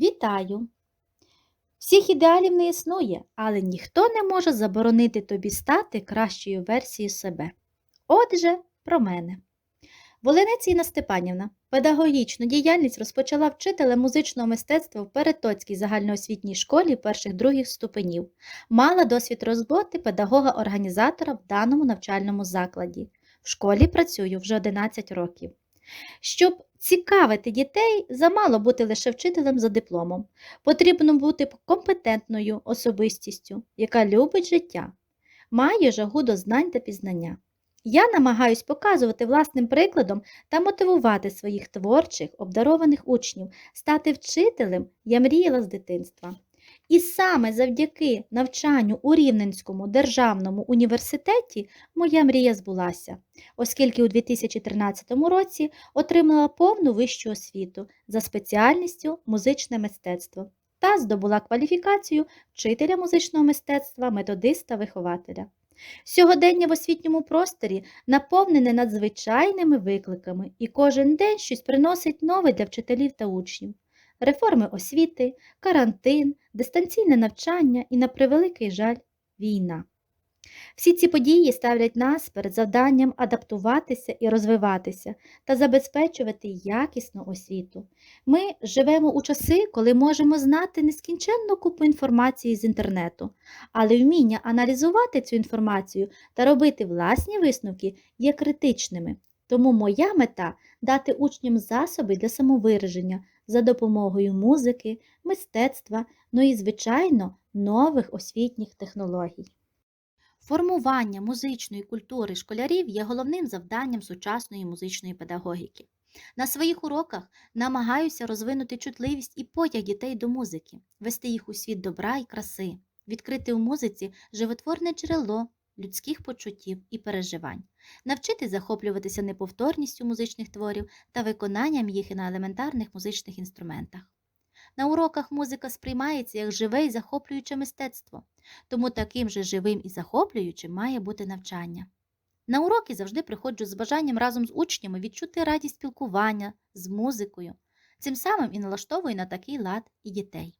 Вітаю! Всіх ідеалів не існує, але ніхто не може заборонити тобі стати кращою версією себе. Отже, про мене. Волинець Інна Степанівна педагогічну діяльність розпочала вчителем музичного мистецтва в Перетоцькій загальноосвітній школі перших-других ступенів. Мала досвід роботи педагога-організатора в даному навчальному закладі. В школі працюю вже 11 років. Щоб цікавити дітей, замало бути лише вчителем за дипломом. Потрібно бути компетентною особистістю, яка любить життя, має жагу до знань та пізнання. Я намагаюсь показувати власним прикладом та мотивувати своїх творчих, обдарованих учнів. Стати вчителем я мріяла з дитинства. І саме завдяки навчанню у Рівненському державному університеті моя мрія збулася, оскільки у 2013 році отримала повну вищу освіту за спеціальністю музичне мистецтво та здобула кваліфікацію вчителя музичного мистецтва, методиста, вихователя. Сьогодення в освітньому просторі наповнене надзвичайними викликами, і кожен день щось приносить нове для вчителів та учнів. Реформи освіти, карантин, дистанційне навчання і, на превеликий жаль, війна. Всі ці події ставлять нас перед завданням адаптуватися і розвиватися та забезпечувати якісну освіту. Ми живемо у часи, коли можемо знати нескінченну купу інформації з інтернету, але вміння аналізувати цю інформацію та робити власні висновки є критичними. Тому моя мета дати учням засоби для самовираження за допомогою музики, мистецтва, ну і, звичайно, нових освітніх технологій. Формування музичної культури школярів є головним завданням сучасної музичної педагогіки. На своїх уроках намагаюся розвинути чутливість і потяг дітей до музики, вести їх у світ добра і краси, відкрити у музиці животворне джерело людських почуттів і переживань, навчити захоплюватися неповторністю музичних творів та виконанням їх на елементарних музичних інструментах. На уроках музика сприймається як живе і захоплююче мистецтво, тому таким же живим і захоплюючим має бути навчання. На уроки завжди приходжу з бажанням разом з учнями відчути радість спілкування з музикою, цим самим і налаштовую на такий лад і дітей.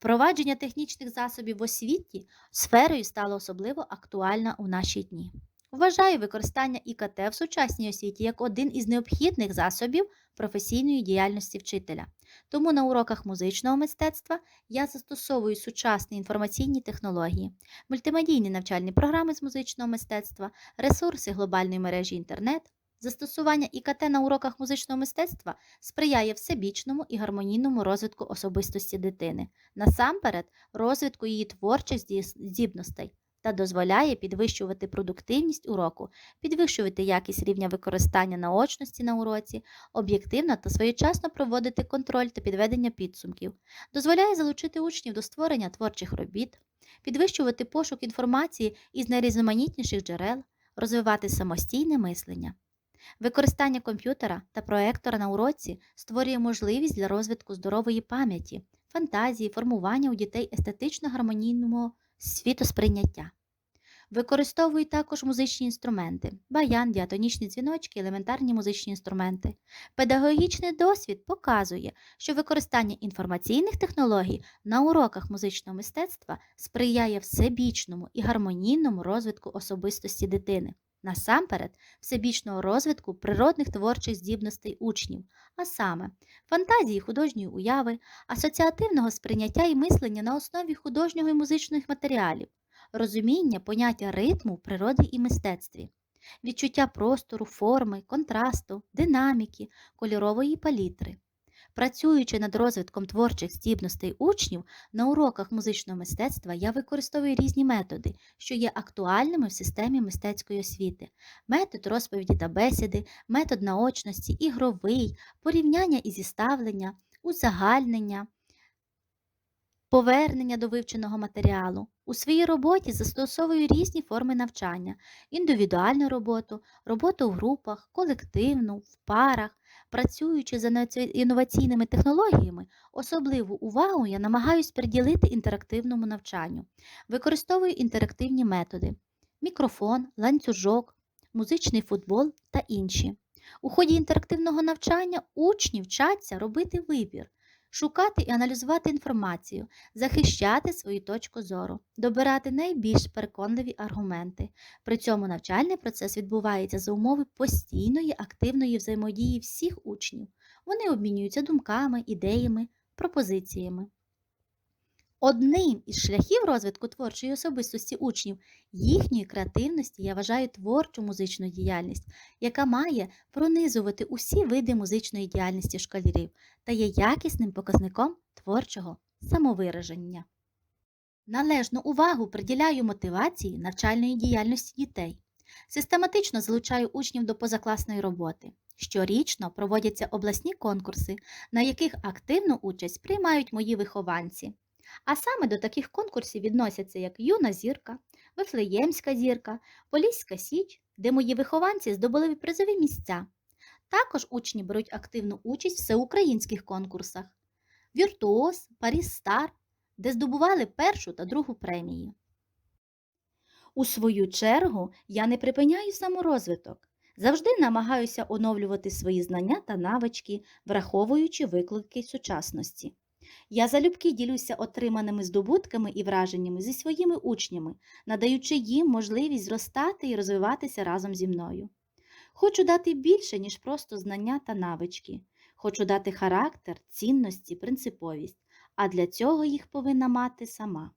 Впровадження технічних засобів в освіті сферою стало особливо актуально у наші дні. Вважаю використання ІКТ в сучасній освіті як один із необхідних засобів професійної діяльності вчителя. Тому на уроках музичного мистецтва я застосовую сучасні інформаційні технології, мультимедійні навчальні програми з музичного мистецтва, ресурси глобальної мережі інтернет. Застосування ІКТ на уроках музичного мистецтва сприяє всебічному і гармонійному розвитку особистості дитини, насамперед розвитку її творчих здібностей та дозволяє підвищувати продуктивність уроку, підвищувати якість рівня використання наочності на уроці, об'єктивно та своєчасно проводити контроль та підведення підсумків, дозволяє залучити учнів до створення творчих робіт, підвищувати пошук інформації із найрізноманітніших джерел, розвивати самостійне мислення. Використання комп'ютера та проектора на уроці створює можливість для розвитку здорової пам'яті, фантазії, формування у дітей естетично гармонійного світосприйняття. Використовують також музичні інструменти, баян, діатонічні дзвіночки, елементарні музичні інструменти. Педагогічний досвід показує, що використання інформаційних технологій на уроках музичного мистецтва сприяє всебічному і гармонійному розвитку особистості дитини, насамперед, всебічного розвитку природних творчих здібностей учнів, а саме фантазії художньої уяви, асоціативного сприйняття і мислення на основі художнього і музичних матеріалів розуміння поняття ритму в природі і мистецтві, відчуття простору, форми, контрасту, динаміки, кольорової палітри. Працюючи над розвитком творчих здібностей учнів, на уроках музичного мистецтва я використовую різні методи, що є актуальними в системі мистецької освіти: метод розповіді та бесіди, метод наочності, ігровий, порівняння і зіставлення, узагальнення повернення до вивченого матеріалу. У своїй роботі застосовую різні форми навчання, індивідуальну роботу, роботу в групах, колективну, в парах. Працюючи за інноваційними технологіями, особливу увагу я намагаюся приділити інтерактивному навчанню. Використовую інтерактивні методи: мікрофон, ланцюжок, музичний футбол та інші. У ході інтерактивного навчання учні вчаться робити вибір шукати і аналізувати інформацію, захищати свою точку зору, добирати найбільш переконливі аргументи. При цьому навчальний процес відбувається за умови постійної активної взаємодії всіх учнів. Вони обмінюються думками, ідеями, пропозиціями. Одним із шляхів розвитку творчої особистості учнів, їхньої креативності я вважаю творчу музичну діяльність, яка має пронизувати усі види музичної діяльності школярів та є якісним показником творчого самовираження. Належну увагу приділяю мотивації навчальної діяльності дітей. Систематично залучаю учнів до позакласної роботи. Щорічно проводяться обласні конкурси, на яких активну участь приймають мої вихованці. А саме до таких конкурсів відносяться як Юна зірка, Вифлеємська зірка, Поліська Січ, де мої вихованці здобули призові місця. Також учні беруть активну участь в всеукраїнських конкурсах Віртуоз, Паріс Стар, де здобували першу та другу премії. У свою чергу я не припиняю саморозвиток. Завжди намагаюся оновлювати свої знання та навички, враховуючи виклики сучасності. Я залюбки ділюся отриманими здобутками і враженнями зі своїми учнями, надаючи їм можливість зростати і розвиватися разом зі мною. Хочу дати більше, ніж просто знання та навички. Хочу дати характер, цінності, принциповість, а для цього їх повинна мати сама.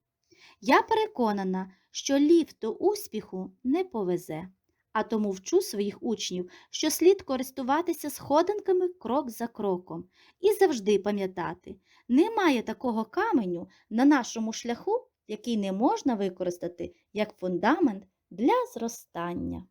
Я переконана, що ліфт до успіху не повезе, а тому вчу своїх учнів, що слід користуватися сходинками крок за кроком і завжди пам'ятати, немає такого каменю на нашому шляху, який не можна використати як фундамент для зростання.